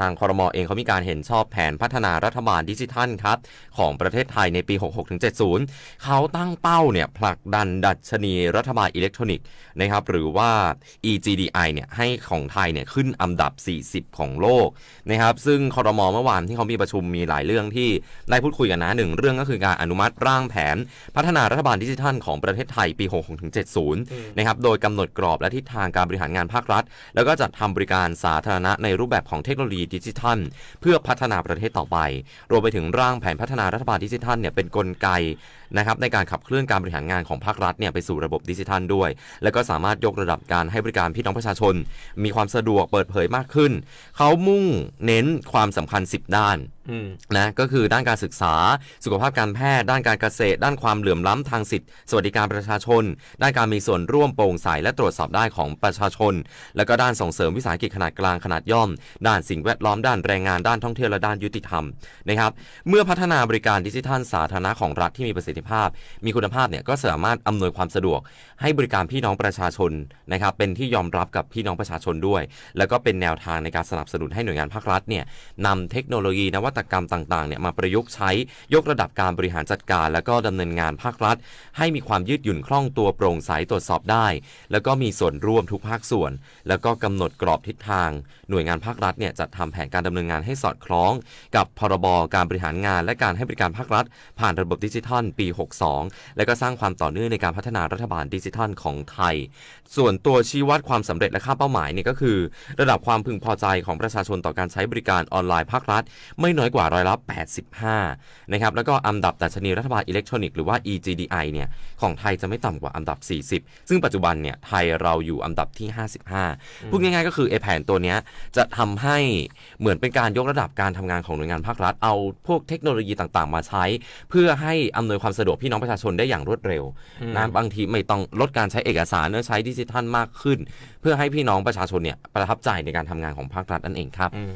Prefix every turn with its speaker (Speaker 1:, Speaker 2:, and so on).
Speaker 1: ทางคอรมอเองเขามีการเห็นชอบแผนพัฒนารัฐบาลดิจิทัลครับของประเทศไทยในปี 66-70 เขาตั้งเป้าเนี่ยผลักดันดัชนีรัฐบาลอิเล็กทรอนิกส์นะครับหรือว่า EGDI เนี่ยให้ของไทยเนี่ยขึ้นอันดับ 40 ของโลกนะครับซึ่งคอรมอเมื่อวานที่เขามีประชุมมีหลายเรื่องที่ได้พูดคุยกันนะหนึ่งเรื่องก็คือการอนุมัติร่างแผน พัฒนารัฐบาลดิจิทัลของประเทศไทยปี 66-70 นะครับโดยกำหนดกรอบและทิศทางการบริหารงานภาครัฐ แล้วก็จัดทำบริการสาธารณะในรูปแบบของเทคโนโลยีดิจิทัล เพื่อพัฒนาประเทศต่อไป รวมไปถึงร่างแผนพัฒนารัฐบาลดิจิทัลเนี่ยเป็นนกลไกนะครับในการขับเคลื่อนการบริหารงานของภาครัฐเนี่ยไปสู่ระบบดิจิทัลด้วย แล้วก็สามารถยกระดับการให้บริการพี่น้องประชาชน มีความสะดวกเปิดเผยมากขึ้น เขามุ่งเน้นความสำคัญ 10 ด้านนะก็คือด้านการศึกษา สุขภาพการแพทย์ ด้านการเกษตร ด้านความเหลื่อมล้ำทางสิทธิสวัสดิการประชาชน ด้านการมีส่วนร่วมโปร่งใสและตรวจสอบได้ของประชาชน แล้วก็ด้านส่งเสริมวิสาหกิจขนาดกลางขนาดย่อม ด้านสิ่งแวดล้อมด้านแรงงานด้านท่องเที่ยวและด้านยุติธรรมนะครับเมื่อพัฒนาบริการดิจิทัลสาธารณะของรัฐที่มีประสิทธิภาพ มีคุณภาพเนี่ยก็สามารถอำนวยความสะดวก ให้บริการพี่น้องประชาชนนะครับเป็นที่ยอมรับกับพี่น้องประชาชนด้วย แล้วก็เป็นแนวทางในการสนับสนุนให้หน่วยงานภาครัฐเนี่ยนำเทคโนโลยีนวัตกรรมต่างๆเนี่ยมาประยุกต์ใช้ยกระดับการบริหารจัดการ แล้วก็ดำเนินงานภาครัฐ ให้มีความยืดหยุ่นคล่องตัวโปร่งใสตรวจสอบได้ แล้วก็มีส่วนร่วมทุกภาคส่วน แล้วก็กำหนดกรอบทิศทาง หน่วยงานภาครัฐเนี่ยจะทำแผนการดำเนินงานให้สอดคล้อง กับพรบการบริหารงาน และการให้บริการภาครัฐ ผ่านระบบดิจิทัลปี 62 และก็สร้างความต่อเนื่องในการพัฒนารัฐบาลดิจิทัลของไทย ส่วนตัวชี้วัดความสำเร็จและค่าเป้าหมายเนี่ยก็คือ ระดับความพึงพอใจของประชาชนต่อการใช้บริการออนไลน์ภาครัฐ ไม่น้อยกว่าร้อยละ 85 นะครับ แล้วก็อันดับดัชนีรัฐบาลอิเล็กทรอนิกส์หรือว่า EGDI เนี่ย ของไทยจะไม่ต่ำกว่าอันดับ 40 ซึ่งปัจจุบันเนี่ย ไทยเราอยู่อันดับที่ 55 พูดง่ายๆก็คือไอแผนตัวเนี้ยจะทำให้เหมือนเป็นการยกระดับการทำงานของหน่วยงานภาครัฐ เอาพวกเทคโนโลยีต่างๆ มาใช้ เพื่อให้อำนวยความสะดวกพี่น้องประชาชนได้อย่างรวดเร็วนะบางทีไม่ต้องลดการใช้เอกสารเนื้อใช้ดิจิทัลมากขึ้น เพื่อให้พี่น้องประชาชนเนี่ยประทับใจในการทำงานของภาครัฐนั่นเองครับ
Speaker 2: อืม